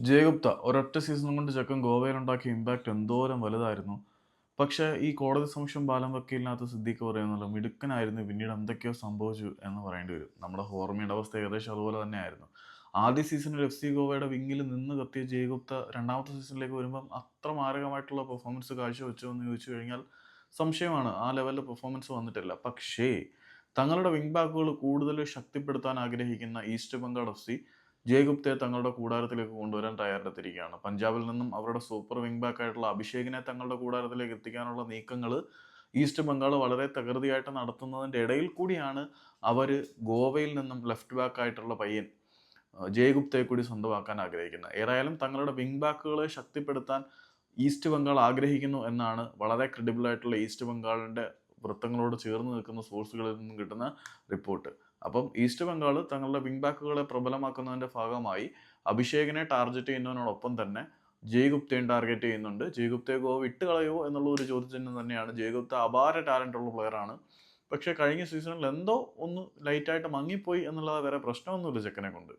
ജയഗുപ്ത ഒരൊറ്റ സീസൺ കൊണ്ട് ചെക്കൻ ഗോവയിലുണ്ടാക്കിയ ഇമ്പാക്റ്റ് എന്തോരം വലുതായിരുന്നു. പക്ഷേ ഈ കോടതി സംശയം ബാലം വക്കീലിനകത്ത് സിദ്ദീഖ് പറയുന്നല്ലോ മിടുക്കനായിരുന്നു പിന്നീട് എന്തൊക്കെയോ സംഭവിച്ചു എന്ന് പറയേണ്ടി വരും. നമ്മുടെ ഹോർമിയുടെ അവസ്ഥ ഏകദേശം അതുപോലെ തന്നെയായിരുന്നു. ആദ്യ സീസണിൽ എഫ് സി ഗോവയുടെ വിങ്ങിൽ നിന്ന് കത്തിയ ജയഗുപ്ത രണ്ടാമത്തെ സീസണിലേക്ക് വരുമ്പം അത്ര മാരകമായിട്ടുള്ള പെർഫോമൻസ് കാഴ്ചവെച്ചു എന്ന് ചോദിച്ചു കഴിഞ്ഞാൽ സംശയമാണ്. ആ ലെവലിൽ പെർഫോമൻസ് വന്നിട്ടില്ല. പക്ഷേ തങ്ങളുടെ വിങ് ബാക്കുകൾ കൂടുതൽ ശക്തിപ്പെടുത്താൻ ആഗ്രഹിക്കുന്ന ഈസ്റ്റ് ബംഗാൾ എഫ് സി ജയഗുപ്തയെ തങ്ങളുടെ കൂടാരത്തിലേക്ക് കൊണ്ടുവരാൻ തയ്യാറെടുത്തിരിക്കുകയാണ്. പഞ്ചാബിൽ നിന്നും അവരുടെ സൂപ്പർ വിംഗ് ബാക്ക് ആയിട്ടുള്ള അഭിഷേകിനെ തങ്ങളുടെ കൂടാരത്തിലേക്ക് എത്തിക്കാനുള്ള നീക്കങ്ങൾ ഈസ്റ്റ് ബംഗാൾ വളരെ തകൃതിയായിട്ട് നടത്തുന്നതിന്റെ ഇടയിൽ കൂടിയാണ് അവർ ഗോവയിൽ നിന്നും ലെഫ്റ്റ് ബാക്ക് ആയിട്ടുള്ള പയ്യൻ ജയഗുപ്തയെ കൂടി സ്വന്തമാക്കാൻ ആഗ്രഹിക്കുന്നത്. ഏതായാലും തങ്ങളുടെ വിംഗ് ബാക്കുകളെ ശക്തിപ്പെടുത്താൻ ഈസ്റ്റ് ബംഗാൾ ആഗ്രഹിക്കുന്നു എന്നാണ് വളരെ ക്രെഡിബിൾ ആയിട്ടുള്ള ഈസ്റ്റ് ബംഗാളിന്റെ വൃത്തങ്ങളോട് ചേർന്ന് നിൽക്കുന്ന സോഴ്സുകളിൽ നിന്നും കിട്ടുന്ന റിപ്പോർട്ട് അപ്പം ഈസ്റ്റ് ബംഗാൾ തങ്ങളുടെ വിങ് ബാക്കുകളെ പ്രബലമാക്കുന്നതിന്റെ ഭാഗമായി അഭിഷേകിനെ ടാർഗറ്റ് ചെയ്യുന്നതിനോടൊപ്പം തന്നെ ജയ്ഗുപ്തയും ടാർഗറ്റ് ചെയ്യുന്നുണ്ട്. ജയ്ഗുപ്തയെ ഗോവ വിട്ട് കളയോ എന്നുള്ള ഒരു ചോദ്യചിഹ്നം തന്നെയാണ്. ജയ്ഗുപ്ത അപാര ടാലന്റ് ഉള്ള പ്ലെയറാണ് പക്ഷേ കഴിഞ്ഞ സീസണിൽ എന്തോ ഒന്ന് ലൈറ്റായിട്ട് മങ്ങിപ്പോയി എന്നുള്ളത് വേറെ പ്രശ്നമൊന്നുമില്ല ചെക്കനെ കൊണ്ട്